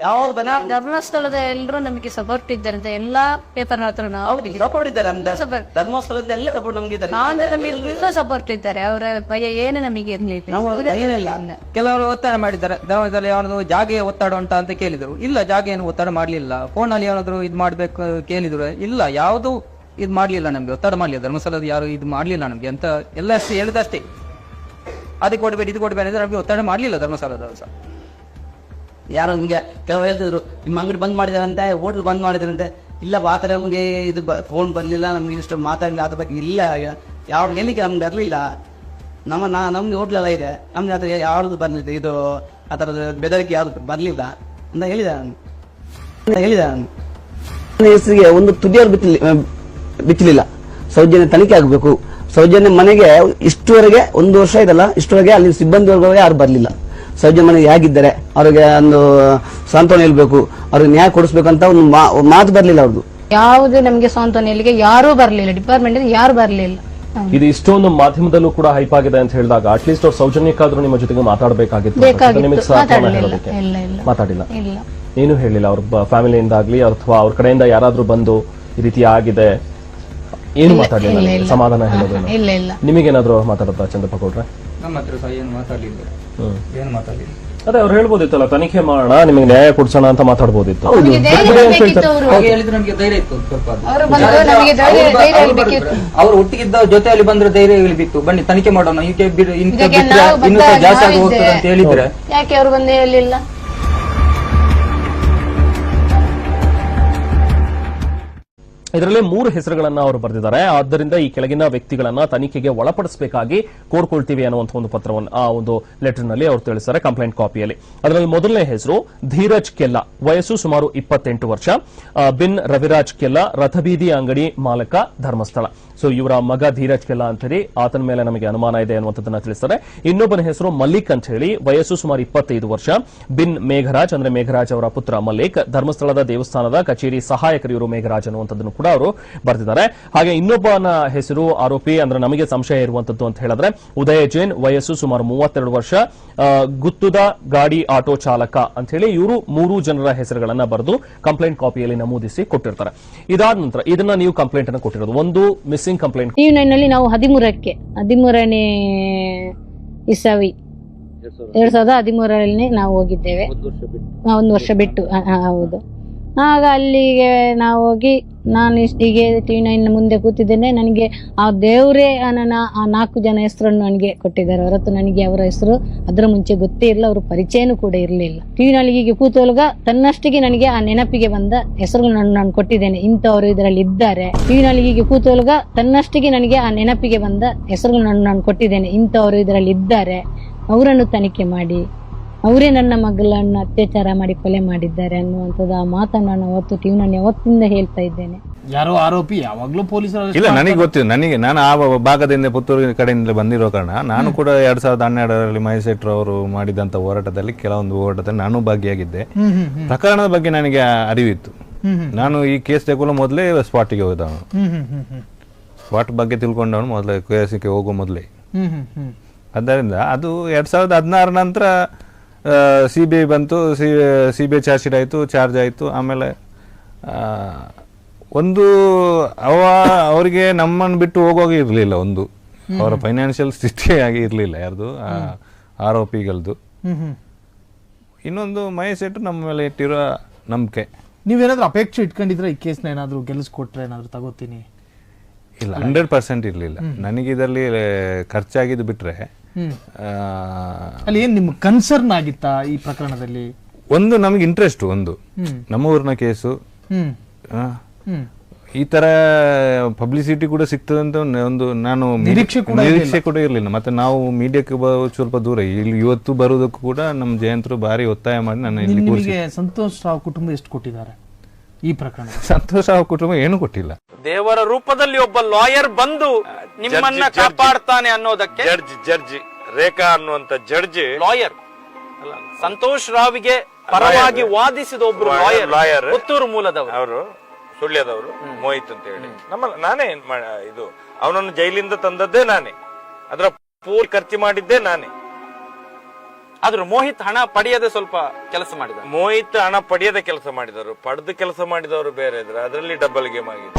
ಯಾವ್ದು ಬನ್ನ ಧರ್ಮಸ್ಥಳದ ಎಲ್ಲರೂ ನಮಗೆ ಸಪೋರ್ಟ್ ಇದ್ದಾರೆ ಅಂತ ಎಲ್ಲಾ ಪೇಪರ್ ಹತ್ರ ನಾವು ಸಪೋರ್ಟ್ ಇದ್ದಾರೆ ನಮ್ದು. Support. ಧರ್ಮಸ್ಥಳದ ಎಲ್ಲ ಸಪೋರ್ಟ್ ನಮ್ಗೆ ಇದ್ದಾರೆ. ನಾನು ನಮಗೆ ಸಪೋರ್ಟ್ ಇದ್ದಾರೆ. ಅವರ ಭಯ ಏನು ನಮಗೆ ಇರ್ಲಿಲ್ಲ. ನಾವು ಏನಿಲ್ಲ ಕೆಲವರು ಒತ್ತಾಯ ಮಾಡಿದ್ದಾರೆ. ಧರ್ಮದಲ್ಲಿ ಯಾವ್ದು ಜಾಗ ಒತ್ತಡ ಉಂಟಾ ಅಂತ ಕೇಳಿದ್ರು. ಇಲ್ಲ ಜಾಗ ಏನು ಒತ್ತಡ ಮಾಡ್ಲಿಲ್ಲ. ಫೋನ್ ಅಲ್ಲಿ ಏನಾದ್ರು ಇದ್ ಮಾಡ್ಬೇಕು ಕೇಳಿದ್ರು. ಇಲ್ಲ ಯಾವುದು ಇದ್ ಮಾಡ್ಲಿಲ್ಲ ನಮ್ಗೆ. ಒತ್ತಡ ಮಾಡ್ಲಿಲ್ಲ. ಧರ್ಮಸ್ಥಳದ ಯಾರು ಇದು ಮಾಡ್ಲಿಲ್ಲ ನಮ್ಗೆ ಅಂತ ಎಲ್ಲ ಅಷ್ಟೇ ಹೇಳಿದಷ್ಟೇ. ಅದಕ್ಕೆ ಕೊಡ್ಬೇಡಿ ಇದು ಕೊಡ್ಬೇಡಿ ಅಂದ್ರೆ ನಮ್ಗೆ ಒತ್ತಡ ಮಾಡ್ಲಿಲ್ಲ ಧರ್ಮಸ್ಥಳದವರು ಸಹ. ಯಾರೋ ನಿಮಗೆ ಕೆಲವು ಹೇಳ್ತಿದ್ರು, ನಿಮ್ಮ ಅಂಗಡಿ ಬಂದ್ ಮಾಡಿದಾರಂತೆ, ಹೋಟೆಲ್ ಬಂದ್ ಮಾಡಿದಾರಂತೆ. ಇಲ್ಲ ಥರ ನಮಗೆ ಇದು ಫೋನ್ ಬರಲಿಲ್ಲ ನಮ್ಗೆ ಇಷ್ಟು ಮಾತಾಡಲಿಲ್ಲ, ಅದ್ರ ಬಗ್ಗೆ ಇಲ್ಲ. ಯಾವ ಎಲ್ಲಿಗೆ ನಮ್ಗೆ ಬರಲಿಲ್ಲ. ನಮ್ಮ ನಾ ನಮ್ಗೆ ಹೋಟ್ಲ ಎಲ್ಲ ಇದೆ. ನಮ್ಗೆ ಅದ್ರ ಯಾವ್ದು ಬಂದಿದೆ ಇದು, ಆ ಥರದ ಬೆದರಿಕೆ ಯಾವ್ದು ಬರಲಿಲ್ಲ ಅಂತ ಹೇಳಿದ ನಾನು. ಹೇಳಿದ ನಾನು. ಹೆಸರಿಗೆ ಒಂದು ತುದಿಯವರು ಬಿಚ್ಚಲಿ ಬಿಚ್ಚಲಿಲ್ಲ ಸೌಜನ್ಯ ತನಿಖೆ ಆಗಬೇಕು. ಸೌಜನ್ಯ ಮನೆಗೆ ಇಷ್ಟುವರೆಗೆ ಒಂದು ವರ್ಷ ಇದಲ್ಲ, ಇಷ್ಟುವರೆಗೆ ಅಲ್ಲಿ ಸಿಬ್ಬಂದಿ ವರ್ಗವರೆಗೆ ಯಾರು ಬರಲಿಲ್ಲ. ಸೌಜನ್ಯ ಮನೆಗೆ ಹೇಗಿದ್ದಾರೆ ಅವ್ರಿಗೆ ಒಂದು ಸಾಂತ್ವನ ಹೇಳ್ಬೇಕು ಅವ್ರಿಗೆ ನ್ಯಾಯ ಕೊಡಿಸ್ಬೇಕಂತ ಒಂದು ಮಾ- ಮಾತು ಬರಲಿಲ್ಲ ಅವ್ರದ್ದು ಯಾವುದೇ ನಮಗೆ ಸಾಂತ್ವನ ಇಲ್ಲಿಗೆ ಯಾರೂ ಬರಲಿಲ್ಲ ಡಿಪಾರ್ಟ್ಮೆಂಟ್ ಯಾರು ಬರಲಿಲ್ಲ. ಇದು ಇಷ್ಟೊಂದು ಮಾಧ್ಯಮದಲ್ಲೂ ಕೂಡ ಹೈಪ್ ಆಗಿದೆ ಅಂತ ಹೇಳಿದಾಗ ಅಟ್ಲೀಸ್ಟ್ ಅವ್ರ ಸೌಜನ್ಯಕ್ಕಾದ್ರೂ ನಿಮ್ಮ ಜೊತೆಗೆ ಮಾತಾಡಬೇಕಾಗಿತ್ತು ಬೇಕಾಗಿತ್ತು. ನಿಮಗೆ ಸಾಂತ್ವನ ಮಾತಾಡ್ಲಿಲ್ಲ. ಹೇಳೋದಕ್ಕೆ ಇಲ್ಲ, ಇಲ್ಲ. ಮಾತಾಡಿಲ್ಲ. ಇಲ್ಲ. ಏನು ಹೇಳಿಲ್ಲ ಅವ್ರ ಫ್ಯಾಮಿಲಿಯಿಂದ ಆಗ್ಲಿ ಅಥವಾ ಅವ್ರ ಕಡೆಯಿಂದ ಯಾರಾದ್ರೂ ಬಂದು ಈ ರೀತಿ ಆಗಿದೆ. ಏನು ಮಾತಾಡಲಿಲ್ಲ ಇಲ್ಲ, ನಿಮ್ಗೆ? ಇಲ್ಲ. ಸಮಾಧಾನ ಹೇಳೋದು ಇಲ್ಲ ಇಲ್ಲ. ನಿಮಗೇನಾದ್ರೂ ಮಾತಾಡುತ್ತಾ ಚಂದ್ರಪ್ಪ ಕೊಟ್ರೆ ನಮ್ಮ ಹತ್ರ ಸಹ ಏನು ಮಾತಾಡ್ಲಿಲ್ಲ. ಏನು ಮಾತಾಡಿ ಅದೇ ಅವ್ರು ಹೇಳ್ಬೋದಿತ್ತಲ್ಲ ತನಿಖೆ ಮಾಡೋಣ ನಿಮಗೆ ನ್ಯಾಯ ಕೊಡ್ಸೋಣ ಅಂತ ಮಾತಾಡ್ಬೋದಿತ್ತು. ನಮಗೆ ಧೈರ್ಯ ಬೇಕಿತ್ತು ಅವರು. ಹಾಗೆ ಹೇಳಿದ್ರೆ ನಮ್ಗೆ ಧೈರ್ಯ ಇತ್ತು ಸ್ವಲ್ಪ ಅದು. ಅವರು ಬಂದು ನಮಗೆ ಧೈರ್ಯ ಧೈರ್ಯ ಬೇಕಿತ್ತು. ಅವ್ರು ಒಟ್ಟಿಗಿದ್ದ ಜೊತೆಯಲ್ಲಿ ಬಂದ್ರೆ ಧೈರ್ಯ ಇಳಿಬಿತ್ತು ಬನ್ನಿ ತನಿಖೆ ಮಾಡೋಣ. ಬಿಡು ಇಂಥ ಇದಕ್ಕೆ ಬಿಟ್ರೆ ನಾವು ಇನ್ನೂ ಜಾಸ್ತಿ ಆಗಿ ಹೋಗ್ತದೆ ಅಂತ ಹೇಳಿದ್ರೆ. ಯಾಕೆ ಅವ್ರು ಬಂದು ಹೇಳಿಲ್ಲ ಇದರಲ್ಲಿ ಮೂರು ಹೆಸರುಗಳನ್ನು ಅವರು ಬರೆದಿದ್ದಾರೆ. ಆದ್ದರಿಂದ ಈ ಕೆಳಗಿನ ವ್ಯಕ್ತಿಗಳನ್ನ ತನಿಖೆಗೆ ಒಳಪಡಿಸಬೇಕಾಗಿ ಕೋರ್ಕೊಳ್ತೀವಿ ಅನ್ನುವಂಥ ಒಂದು ಪತ್ರವನ್ನು ಆ ಒಂದು ಲೆಟರ್ನಲ್ಲಿ ಅವರು ತಿಳಿಸಿದ್ದಾರೆ ಕಂಪ್ಲೇಂಟ್ ಕಾಪಿಯಲ್ಲಿ. ಅದರಲ್ಲಿ ಮೊದಲನೇ ಹೆಸರು ಧೀರಜ್ ಕೆಲ್ಲ. ವಯಸ್ಸು ಸುಮಾರು ಇಪ್ಪತ್ತೆಂಟು ವರ್ಷ. ಬಿನ್ ರವಿರಾಜ್ ಕೆಲ್ಲ, ರಥಬೀದಿ ಅಂಗಡಿ ಮಾಲಕ, ಧರ್ಮಸ್ಥಳ. ಸೊ, ಇವರ ಮಗ ಧೀರಜ್ ಕೆಲ್ಲ ಅಂತ ಹೇಳಿ ಆತನ ಮೇಲೆ ನಮಗೆ ಅನುಮಾನ ಇದೆ ಅನ್ನುವಂಥದ್ದನ್ನ ತಿಳಿಸ್ತಾರೆ. ಇನ್ನೊಬ್ಬನ ಹೆಸರು ಮಲ್ಲಿಕ್ ಅಂತ ಹೇಳಿ, ವಯಸ್ಸು ಸುಮಾರು ಇಪ್ಪತ್ತೈದು ವರ್ಷ. ಬಿನ್ ಮೇಘರಾಜ್ ಅಂದ್ರೆ ಮೇಘರಾಜ್ ಅವರ ಪುತ್ರ ಮಲ್ಲಿಕ್. ಧರ್ಮಸ್ಥಳದ ದೇವಸ್ಥಾನದ ಕಚೇರಿ ಸಹಾಯಕರು ಇವರು ಮೇಘರಾಜ್ ಅನ್ನುವಂಥದ್ದನ್ನು ಕೂಡ ಅವರು ಬರ್ತಿದ್ದಾರೆ. ಹಾಗೆ ಇನ್ನೊಬ್ಬನ ಹೆಸರು ಆರೋಪಿ ಅಂದ್ರೆ ನಮಗೆ ಸಂಶಯ ಇರುವಂತದ್ದು ಅಂತ ಹೇಳಿದ್ರೆ ಉದಯ ಜೈನ್ ವಯಸ್ಸು ಸುಮಾರು ಮೂವತ್ತೆರಡು ವರ್ಷ. ಗುತ್ತುದ ಗಾಡಿ ಆಟೋ ಚಾಲಕ ಅಂತ ಹೇಳಿ ಇವರು ಮೂರು ಜನರ ಹೆಸರುಗಳನ್ನ ಬರೆದು ಕಂಪ್ಲೇಂಟ್ ಕಾಪಿಯಲ್ಲಿ ನಮೂದಿಸಿ ಕೊಟ್ಟಿರ್ತಾರೆ. ಇದಾದ ನಂತರ ಇದನ್ನ ನೀವು ಕಂಪ್ಲೇಂಟ್ ಅನ್ನು ಕೊಟ್ಟಿರೋದು. ಒಂದು ಮಿಸ್ಸಿಂಗ್ ಕಂಪ್ಲೇಂಟ್. ಟಿ ನೈನಲ್ಲಿ ನಾವು ಹದಿಮೂರಕ್ಕೆ ಹದಿಮೂರನೇ ಇಸವಿ ಎರಡ್ ಸಾವಿರದ ಹದಿಮೂರರಲ್ಲಿ ನಾವು ಹೋಗಿದ್ದೇವೆ. ಒಂದು ವರ್ಷ ಬಿಟ್ಟು. ಹೌದು. ಆಗ ಅಲ್ಲಿಗೆ ನಾವು ಹೋಗಿ ನಾನು ಹೀಗೆ ಟಿ ನೈನ್ ಮುಂದೆ ಕೂತಿದ್ದೇನೆ, ನನಗೆ ಆ ದೇವರೇ ನನ್ನ ಆ ನಾಲ್ಕು ಜನ ಹೆಸರನ್ನು ನನಗೆ ಕೊಟ್ಟಿದ್ದಾರೆ. ಹೊರತು ನನಗೆ ಅವರ ಹೆಸರು ಅದರ ಮುಂಚೆ ಗೊತ್ತೇ ಇಲ್ಲ ಅವರ ಪರಿಚಯನೂ ಕೂಡ ಇರಲಿಲ್ಲ. ಟಿ ಹೀಗೆ ಕೂತೊಳಗ ತನ್ನಷ್ಟಿಗೆ ನನಗೆ ಆ ನೆನಪಿಗೆ ಬಂದ ಹೆಸರುಗಳನ್ನು ನಾನು ಕೊಟ್ಟಿದ್ದೇನೆ. ಇಂಥವರು ಇದರಲ್ಲಿ ಇದ್ದಾರೆ. ಟಿ ಹೀಗೆ ಕೂತೊಳಗ ತನ್ನಷ್ಟಿಗೆ ನನಗೆ ಆ ನೆನಪಿಗೆ ಬಂದ ಹೆಸರುಗಳನ್ನು ನಾನು ಕೊಟ್ಟಿದ್ದೇನೆ. ಇಂಥವರು ಇದರಲ್ಲಿ ಇದ್ದಾರೆ. ಅವರನ್ನು ತನಿಖೆ ಮಾಡಿ. ಅವರೇ ನನ್ನ ಮಗಳನ್ನ ಅತ್ಯಾಚಾರ ಮಾಡಿ ಕೊಲೆ ಮಾಡಿದ್ದಾರೆ ಅನ್ನುವಂಥದ್ದು ಆ ಮಾತನ್ನು ನಾನು ಅವತ್ತು ಟಿವಿ ನಾನು ಯಾವತ್ತಿಂದ ಹೇಳ್ತಾ ಇದ್ದೇನೆ. ಯಾರೋ ಆರೋಪಿ ಯಾವಾಗ್ಲೂ ಪೊಲೀಸರು ಇಲ್ಲ ನನಗೆ ಗೊತ್ತಿಲ್ಲ. ನನಗೆ ನಾನು ಆ ಭಾಗದಿಂದ ಪುತ್ತೂರು ಕಡೆಯಿಂದ ಬಂದಿರೋ ಕಾರಣ ನಾನು ಕೂಡ ಎರಡ್ ಸಾವಿರದ ಹನ್ನೆರಡರಲ್ಲಿ ಮಹೇಶ್ ಅವರು ಮಾಡಿದಂತ ಹೋರಾಟದಲ್ಲಿ ಕೆಲವೊಂದು ಹೋರಾಟದಲ್ಲಿ ನಾನು ಭಾಗಿಯಾಗಿದ್ದೆ. ಪ್ರಕರಣದ ಬಗ್ಗೆ ನನಗೆ ಅರಿವಿತ್ತು. ನಾನು ಈ ಕೇಸ್ ತೆಗೊಳ್ಳೋ ಮೊದಲೇ ಸ್ಪಾಟಿಗೆ ಹೋದವನು. ಸ್ಪಾಟ್ ಬಗ್ಗೆ ತಿಳ್ಕೊಂಡವನು ಮೊದಲೇ ಕೇಸಿಗೆ ಹೋಗೋ ಮೊದಲೇ. ಆದ್ದರಿಂದ ಅದು ಎರಡ್ ಸಾವಿರದ ಹದಿನಾರ ನಂತರ ಸಿ ಬಿ ಐ ಬಂತು C C B I charge sheet ಆಯಿತು ಚಾರ್ಜ್ ಆಯಿತು ಆಮೇಲೆ ಒಂದು ಅವ ಅವರಿಗೆ ನಮ್ಮನ್ನು ಬಿಟ್ಟು ಹೋಗೋಗಿ ಇರಲಿಲ್ಲ ಒಂದು. ಅವರ ಫೈನಾನ್ಷಿಯಲ್ ಸ್ಥಿತಿ ಆಗಿ ಇರಲಿಲ್ಲ ಯಾರ್ದು ಆರೋಪಿಗಳದ್ದು ಇನ್ನೊಂದು ಮಹೇಶ್ ಇಟ್ಟು ನಮ್ಮ ಮೇಲೆ ಇಟ್ಟಿರೋ ನಂಬಿಕೆ. ನೀವೇನಾದ್ರೂ ಅಪೇಕ್ಷೆ ಇಟ್ಕೊಂಡಿದ್ರೆ? ಈ ಕೇಸ್ನ ಏನಾದರೂ ಗೆಲ್ಲಿಸ್ಕೊಟ್ರೆ ಏನಾದರೂ ತಗೋತೀನಿ? ಇಲ್ಲ ಹಂಡ್ರೆಡ್ ಪರ್ಸೆಂಟ್ ಇರಲಿಲ್ಲ. ನನಗೆ ಇದರಲ್ಲಿ ಖರ್ಚಾಗಿದ್ದು. ಆ, ಅಲ್ಲಿ ಏನ್ ನಿಮ್ಮ ಕನ್ಸರ್ನ್ ಆಗಿತ್ತಾ ಈ ಪ್ರಕರಣದಲ್ಲಿ? ಒಂದು ನಮಗೆ ಇಂಟ್ರೆಸ್ಟ್ ಒಂದು. ನಮ್ಮ ಊರಿನ ಕೇಸು. ಹ್ಮ್. ಆ, ಹ್ಮ್. ಈ ತರ ಪಬ್ಲಿಸಿಟಿ ಕೂಡ ಸಿಗ್ತದೆ ಅಂತ ಒಂದು- ನಾನು ನಿರೀಕ್ಷೆ ಕೂಡ ನಿರೀಕ್ಷೆ ಕೂಡ ಇರಲಿಲ್ಲ. ಮತ್ತೆ ನಾವು ಮೀಡಿಯಾಕ್ಕೆ ಸ್ವಲ್ಪ ದೂರ. ಇಲ್ಲಿ ಇವತ್ತು ಬರುವುದಕ್ಕೂ ಕೂಡ ನಮ್ಮ ಜಯಂತರು ಭಾರಿ ಒತ್ತಾಯ ಮಾಡಿ ನನ್ನ ಇಲ್ಲಿ ಸಂತೋಷ್ ರಾವ್ ಕುಟುಂಬ ಎಷ್ಟು ಕೊಟ್ಟಿದ್ದಾರೆ? ಈ ಪ್ರಕರಣ ಸಂತೋಷ ಅವ್ರ ಕುಟುಂಬ ಏನು ಕೊಟ್ಟಿಲ್ಲ. ದೇವರ ರೂಪದಲ್ಲಿ ಒಬ್ಬ ಲಾಯರ್ ಬಂದು ನಿಮ್ಮನ್ನ ಕಾಪಾಡ್ತಾನೆ ಅನ್ನೋದಕ್ಕೆ ಜಡ್ಜ್ ಜಡ್ಜ್. ರೇಖಾ ಅನ್ನುವಂತ ಜಡ್ಜ್. ಲಾಯರ್. ಸಂತೋಷ್ ರಾವ್ಗೆ ಪರವಾಗಿ ವಾದಿಸಿದ ಒಬ್ರು Lawyer, ಲಾಯರ್ lawyer. ಪುತ್ತೂರು ಮೂಲದವರು. ಅವರು ಸುಳ್ಯದವರು ಮೋಹಿತ್ ಅಂತ ಹೇಳಿ. ನಮ್ಮ ನಾನೇ ಮಾ- ಇದು ಅವನನ್ನು ಜೈಲಿಂದ ತಂದದ್ದೇ ನಾನೇ. ಅದರ ಪೂರ್ ಖರ್ಚು ಮಾಡಿದ್ದೇ ನಾನೇ. ಆದ್ರೂ ಮೋಹಿತ್ ಹಣ ಪಡೆಯದೆ ಸ್ವಲ್ಪ ಕೆಲಸ ಮಾಡಿದ. ಮೋಹಿತ್ ಹಣ ಪಡೆಯದ ಕೆಲಸ ಮಾಡಿದವರು ಪಡೆದ ಕೆಲಸ ಮಾಡಿದವರು ಬೇರೆ ಇದ್ರೆ ಅದರಲ್ಲಿ ಡಬಲ್ ಗೇಮ್ ಆಗಿದೆ.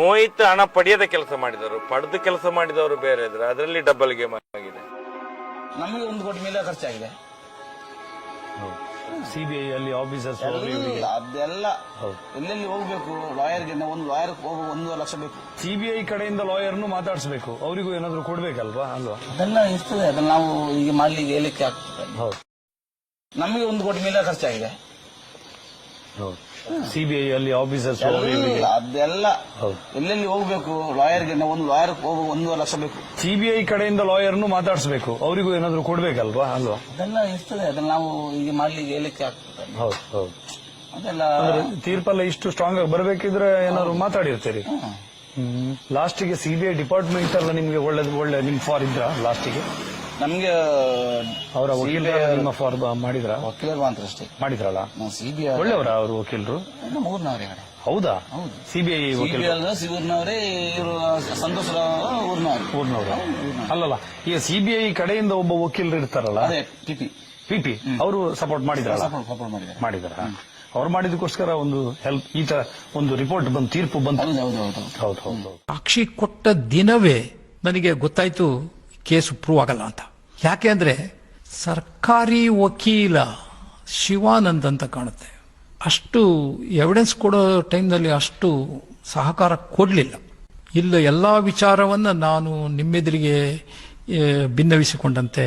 ಮೋಹಿತ್ ಹಣ ಪಡೆಯದ ಕೆಲಸ ಮಾಡಿದವರು ಪಡೆದ ಕೆಲಸ ಮಾಡಿದವರು ಬೇರೆ ಇದ್ರೆ ಅದರಲ್ಲಿ ಡಬಲ್ ಗೇಮ್ ಆಗಿದೆ. ನಮಗೆ ಒಂದು ಕೋಟಿ ಮೇಲೆ ಖರ್ಚಾಗಿದೆ. ಸಿಬಿಐ ಅಲ್ಲಿ ಆಫೀಸರ್ಸ್ ಅದೆಲ್ಲ ಎಲ್ಲೆಲ್ಲಿ ಹೋಗ್ಬೇಕು? ಲಾಯರ್ಗೆ ಒಂದು ಲಾಯರ್ ಹೋಗೋ ಒಂದೂವರೆ ಲಕ್ಷ ಬೇಕು. ಸಿಬಿಐ ಕಡೆಯಿಂದ ಲಾಯರ್ನು ಮಾತಾಡಿಸಬೇಕು. ಅವರಿಗೂ ಏನಾದ್ರು ಕೊಡ್ಬೇಕಲ್ವಾ? ಅಲ್ವಾ? ಅದೆಲ್ಲ ಇರ್ತದೆ. ಅದನ್ನ ನಾವು ಈಗ ಮಾಡ್ಲಿಕ್ಕೆ ಹೇಳಿಕ್ಕೆ ಆಗ್ತದೆ. ಹೌದು. ನಮಗೆ ಒಂದು ಕೋಟಿ ಮೇಲೆ ಖರ್ಚಾಗಿದೆ. ಸಿಬಿಐ ಅಲ್ಲಿ ಆಫೀಸರ್ಸ್ ಅದೆಲ್ಲ. ಎಲ್ಲೆಲ್ಲಿ ಹೋಗ್ಬೇಕು? ಲಾಯರ್ಗೆ ಒಂದು ಲಾಯರ್ ಹೋಗೋ ಒಂದೂವರೆ ಲಕ್ಷ ಬೇಕು. ಸಿಬಿಐ ಕಡೆಯಿಂದ ಲಾಯರ್ನು ಮಾತಾಡಿಸಬೇಕು. ಅವರಿಗೂ ಏನಾದ್ರು ಕೊಡ್ಬೇಕಲ್ವಾ? ಅಲ್ವಾ? ಅದೆಲ್ಲ ಇರ್ತದೆ. ಅದನ್ನ ನಾವು ಈಗ ಮಾಡ್ಲಿಕ್ಕೆ ಹೇಳಿಕ್ಕೆ ಆಗ್ತದೆ. ಹೌದು ಹೌದು. ಅದೆಲ್ಲ ತೀರ್ಪೆಲ್ಲ ಇಷ್ಟು ಸ್ಟ್ರಾಂಗ್ ಆಗಿ ಬರ್ಬೇಕಿದ್ರೆ ಏನಾದ್ರು ಮಾತಾಡಿರ್ತೀರಿ? ಲಾಸ್ಟಿಗೆ ಸಿಬಿಐ ಡಿಪಾರ್ಟ್ಮೆಂಟ್ ಎಲ್ಲ ನಿಮ್ಗೆ ಒಳ್ಳೆ ಒಳ್ಳೆ ನಿಮ್ ಫಾರ್ ಇದ್ರ? ಲಾಸ್ಟಿಗೆ ನಮ್ಗೆ ಅವರ ವಕೀಲ ಫಾರ್ ಮಾಡಿದ್ರ? ವಕೀಲರು ಅಂತಷ್ಟೇ ಅಷ್ಟೇ. ಮಾಡಿದ್ರಲ್ಲ? ನಾವು ಸಿಬಿಐ ಒಳ್ಳೆಯವರ ಅವರು ವಕೀಲರು? ಊರ್ನವರೇ ಹೌದಾ? ಸಿಬಿಐ ವಕೀಲ ಸಿಬಿಐ ಸಿಗೂರ್ನವರೇ ಇವರು ಸಂತೋಷ್ ಊರ್ನವರು. ಊರ್ನವರು. ಅಲ್ಲಲ್ಲ ಈಗ ಸಿಬಿಐ ಕಡೆಯಿಂದ ಒಬ್ಬ ವಕೀಲರು ಇರ್ತಾರಲ್ಲ? ಅದೇ ಟಿಪಿ ಪಿಪಿ ಅವರು ಸಪೋರ್ಟ್ ಮಾಡಿದ್ರಲ್ಲ? ಸಪೋರ್ಟ್ ಮಾಡಿದ್ದಾರೆ. ಮಾಡಿದಾರ ಅವ್ರು ಮಾಡಿದಕ್ಕೋಸ್ಕರ ಒಂದು ಹೆಲ್ಪ್ ಈ ತರ ಒಂದು ರಿಪೋರ್ಟ್ ಬಂದು ತೀರ್ಪು ಬಂತು. ಹೌದು ಹೌದು ಹೌದು. ಹೌದು ಹೌದು ಹೌದು. ಸಾಕ್ಷಿ ಕೊಟ್ಟ ದಿನವೇ ನನಗೆ ಗೊತ್ತಾಯ್ತು ಕೇಸು ಪ್ರೂವ್ ಆಗಲ್ಲ ಅಂತ. ಯಾಕೆ ಅಂದರೆ ಸರ್ಕಾರಿ ವಕೀಲ ಶಿವಾನಂದ್ ಅಂತ ಕಾಣುತ್ತೆ. ಅಷ್ಟು ಎವಿಡೆನ್ಸ್ ಕೊಡೋ ಟೈಮ್ನಲ್ಲಿ ಅಷ್ಟು ಸಹಕಾರ ಕೊಡಲಿಲ್ಲ. ಇಲ್ಲ, ಎಲ್ಲ ವಿಚಾರವನ್ನು ನಾನು ನಿಮ್ಮೆದುರಿಗೆ ಭಿನ್ನವಿಸಿಕೊಂಡಂತೆ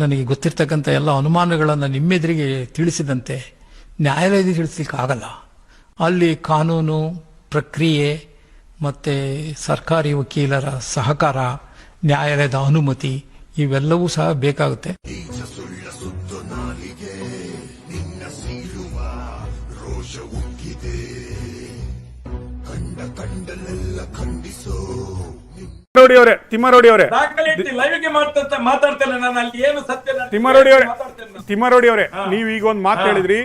ನನಗೆ ಗೊತ್ತಿರ್ತಕ್ಕಂಥ ಎಲ್ಲ ಅನುಮಾನಗಳನ್ನು ನಿಮ್ಮೆದುರಿಗೆ ತಿಳಿಸಿದಂತೆ, ನ್ಯಾಯಾಲಯದಲ್ಲಿ ತಿಳಿಸ್ಲಿಕ್ಕೆ ಆಗಲ್ಲ. ಅಲ್ಲಿ ಕಾನೂನು ಪ್ರಕ್ರಿಯೆ ಮತ್ತು ಸರ್ಕಾರಿ ವಕೀಲರ ಸಹಕಾರ ನ್ಯಾಯಾಲಯದ ಅನುಮತಿ ಇವೆಲ್ಲವೂ ಸಹ ಬೇಕಾಗುತ್ತೆ. ತಿಮ್ಮಾರೋಡಿ ಅವರೇ ತಿಮ್ಮಾರೋಡಿ ಅವರೇ ತಿಮ್ಮರೋಡಿ ಲೈವ್ಗೆ ಮಾತಾಡ್ತಾ ಮಾತಾಡ್ತೇನೆ ನಾನು ಅಲ್ಲಿ ಏನು ಸತ್ಯ ನಾನು ತಿಮ್ಮಾರೋಡಿ ಅವರೇ ತಿಮ್ಮರೋಡಿ. ಅವರೇ ನೀವು ಈಗ ಒಂದು ಮಾತು ಹೇಳಿದ್ರಿ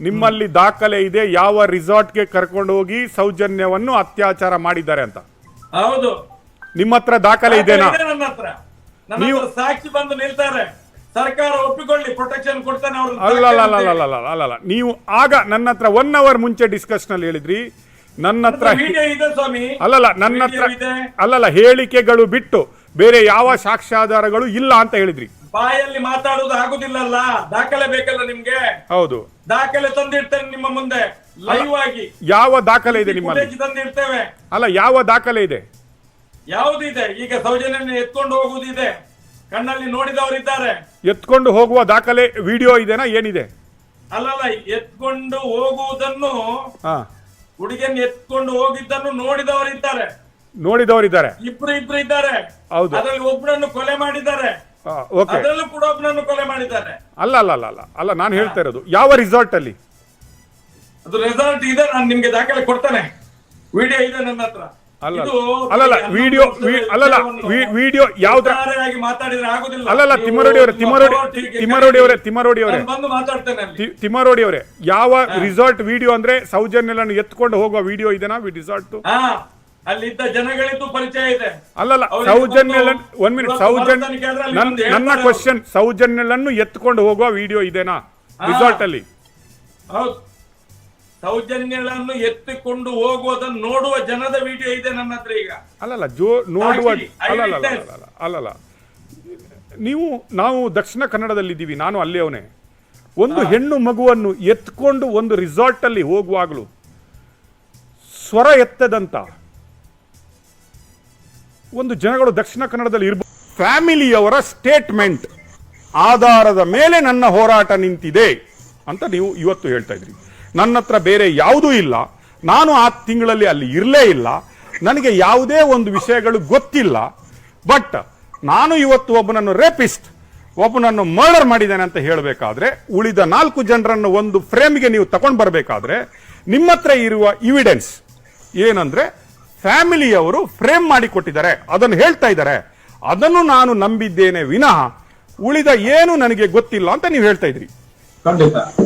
ನಿಮ್ಮಲ್ಲಿ ದಾಖಲೆ ಇದೆ ಯಾವ ರಿಸಾರ್ಟ್ಗೆ ಕರ್ಕೊಂಡು ಹೋಗಿ ಸೌಜನ್ಯವನ್ನು ಅತ್ಯಾಚಾರ ಮಾಡಿದ್ದಾರೆ ಅಂತ. ಹೌದು. ನಿಮ್ಮ ಹತ್ರ ದಾಖಲೆ ಇದೆನಾ? ನೀವು- ಸಾಕ್ಷಿ ಬಂದು ನಿಲ್ತಾರೆ. ಸರ್ಕಾರ ಒಪ್ಪಿಕೊಳ್ಳಿ ಪ್ರೊಟೆಕ್ಷನ್ ಕೊಡ್ತಾನೆ ಅಲ್ಲ ನೀವು ಆಗ ನನ್ನ ಹತ್ರ ಒನ್ ಅವರ್ ಮುಂಚೆ ಡಿಸ್ಕಶನ್ ಅಲ್ಲಿ ಹೇಳಿದ್ರಿ. ನನ್ನ ಹತ್ರ ಅಲ್ಲಲ್ಲ ನನ್ನ ಹತ್ರ ಅಲ್ಲಲ್ಲ ಹೇಳಿಕೆಗಳು ಬಿಟ್ಟು ಬೇರೆ ಯಾವ ಸಾಕ್ಷ್ಯಾಧಾರಗಳು ಇಲ್ಲ ಅಂತ ಹೇಳಿದ್ರಿ. ಬಾಯಲ್ಲಿ ಮಾತಾಡುವುದು ಆಗುದಿಲ್ಲಲ್ಲ? ದಾಖಲೆ ಬೇಕಲ್ಲ ನಿಮ್ಗೆ? ಹೌದು. ದಾಖಲೆ ತಂದಿಡ್ತೇನೆ ನಿಮ್ಮ ಮುಂದೆ. ಲೈವ್ ಆಗಿ. ಯಾವ ದಾಖಲೆ ಇದೆ ನಿಮ್ಮಲ್ಲಿ? ಫುಟೇಜ್ ತಂದಿಡ್ತೇವೆ. ಅಲ್ಲ ಯಾವ ದಾಖಲೆ ಇದೆ? ಯಾವುದಿದೆ ಈಗ ಸೌಜನ್ಯ ಎತ್ಕೊಂಡು ಹೋಗುವುದಿದೆ. ಕಣ್ಣಲ್ಲಿ ನೋಡಿದವರಿದ್ದಾರೆ. ಎತ್ಕೊಂಡು ಹೋಗುವ ದಾಖಲೆ ವಿಡಿಯೋ ಇದೆನಾ ಏನಿದೆ? ಅಲ್ಲಲ್ಲ ಎತ್ಕೊಂಡು ಹೋಗುವುದನ್ನು ಹಾ. ಹುಡುಗಿಯನ್ನು ಎತ್ಕೊಂಡು ಹೋಗಿದ್ದನ್ನು ನೋಡಿದವರಿದ್ದಾರೆ. ನೋಡಿದವರಿದ್ದಾರೆ. ಇಬ್ರು ಇಬ್ರು ಇದ್ದಾರೆ. ಹೌದು. ಅದರಲ್ಲಿ ಒಬ್ಬನನ್ನು ಕೊಲೆ ಮಾಡಿದ್ದಾರೆ. ಓಕೆ. ಅದರಲ್ಲೂ ಕೂಡ ಒಬ್ಬನನ್ನು ಕೊಲೆ ಮಾಡಿದ್ದಾರೆ. ಅಲ್ಲ ಅಲ್ಲ ಅಲ್ಲ ಅಲ್ಲ ಅಲ್ಲ ನಾನು ಹೇಳ್ತಾ ಇರೋದು ಯಾವ ರಿಸಾರ್ಟ್ ಅಲ್ಲಿ ಅದು ರೆಸಾರ್ಟ್ ಇದೆ ನಾನು ನಿಮ್ಗೆ ದಾಖಲೆ ಕೊಡ್ತೇನೆ. ವಿಡಿಯೋ ಇದೆ ನನ್ನ ಹತ್ರ. ಅಲ್ಲಲ್ಲ. ವಿಡಿಯೋ ಅಲ್ಲಲ್ಲ ವಿಡಿಯೋ ಯಾವ್ದ್ರ ಅಲ್ಲಲ್ಲ ತಿಮ್ಮರೋಡಿ ಅವರೇ ತಿಮ್ಮರೋಡಿ ತಿಮ್ಮರೋಡಿ ಅವರೇ ತಿಮ್ಮರೋಡಿ ಅವರೇ. ತಿಮ್ಮರೋಡಿ ಅವರೇ ಯಾವ ರಿಸಾರ್ಟ್ ವಿಡಿಯೋ ಅಂದ್ರೆ ಸೌಜನ್ಯಲನ್ನು ಎತ್ಕೊಂಡು ಹೋಗುವ ವಿಡಿಯೋ ಇದೆನಾ ರಿಸಾರ್ಟ್? ಅಲ್ಲಿದ್ದ ಜನಗಳಿಗೂ ಪರಿಚಯ ಇದೆ. ಅಲ್ಲಲ್ಲ ಸೌಜನ್ಯ ಸೌಜನ್ಯಲನ್ ಒನ್ ಒಂದ್ ಮಿನಿಟ್ ಸೌಜನ್ಯ ನನ್ನ ಕ್ವಶನ್ ಸೌಜನ್ಯಲನ್ನು ಎತ್ಕೊಂಡು ಹೋಗುವ ವಿಡಿಯೋ ಇದೆನಾ ರಿಸಾರ್ಟ್ ಅಲ್ಲಿ ಹೌದು. ಸೌಜನ್ಯಗಳನ್ನು ಎತ್ತಿಕೊಂಡು ಹೋಗುವುದನ್ನು ನೋಡುವ ಜನದ ವಿಡಿಯೋ ಇದೆ ನನ್ನ ಹತ್ರ ಈಗ. ಅಲ್ಲಲ್ಲ ಜೋ ನೋಡುವ ಅಲ್ಲಲ್ಲ ನೀವು ನಾವು ದಕ್ಷಿಣ ಕನ್ನಡದಲ್ಲಿದ್ದೀವಿ ನಾನು ಅಲ್ಲೇ ಅವನೇ ಒಂದು ಹೆಣ್ಣು ಮಗುವನ್ನು ಎತ್ಕೊಂಡು ಒಂದು ರಿಸಾರ್ಟ್ ಅಲ್ಲಿ ಹೋಗುವಾಗಲೂ ಸ್ವರ ಎತ್ತದಂತ ಒಂದು ಜನಗಳು ದಕ್ಷಿಣ ಕನ್ನಡದಲ್ಲಿ ಇರ್ಬೋದು ಫ್ಯಾಮಿಲಿಯವರ ಸ್ಟೇಟ್ಮೆಂಟ್ ಆಧಾರದ ಮೇಲೆ ನನ್ನ ಹೋರಾಟ ನಿಂತಿದೆ ಅಂತ ನೀವು ಇವತ್ತು ಹೇಳ್ತಾ ಇದ್ರಿ. ನನ್ನ ಹತ್ರ ಬೇರೆ ಯಾವುದೂ ಇಲ್ಲ. ನಾನು ಆ ತಿಂಗಳಲ್ಲಿ ಅಲ್ಲಿ ಇರಲೇ ಇಲ್ಲ. ನನಗೆ ಯಾವುದೇ ಒಂದು ವಿಷಯಗಳು ಗೊತ್ತಿಲ್ಲ. ಬಟ್ ನಾನು ಇವತ್ತು ಒಬ್ಬನನ್ನು ರೇಪಿಸ್ಟ್, ಒಬ್ಬನನ್ನು ಮರ್ಡರ್ ಮಾಡಿದ್ದೇನೆ ಅಂತ ಹೇಳಬೇಕಾದ್ರೆ, ಉಳಿದ ನಾಲ್ಕು ಜನರನ್ನು ಒಂದು ಫ್ರೇಮ್ಗೆ ನೀವು ತಗೊಂಡು ಬರಬೇಕಾದ್ರೆ, ನಿಮ್ಮ ಹತ್ರ ಇರುವ ಇವಿಡೆನ್ಸ್ ಏನಂದ್ರೆ, ಫ್ಯಾಮಿಲಿಯವರು ಫ್ರೇಮ್ ಮಾಡಿ ಕೊಟ್ಟಿದ್ದಾರೆ. ಅದನ್ನು ಹೇಳ್ತಾ ಇದ್ದಾರೆ. ಅದನ್ನು ನಾನು ನಂಬಿದ್ದೇನೆ ವಿನಃ ಉಳಿದ ಏನು ನನಗೆ ಗೊತ್ತಿಲ್ಲ ಅಂತ ನೀವು ಹೇಳ್ತಾ ಇದ್ರಿ. ಖಂಡಿತ.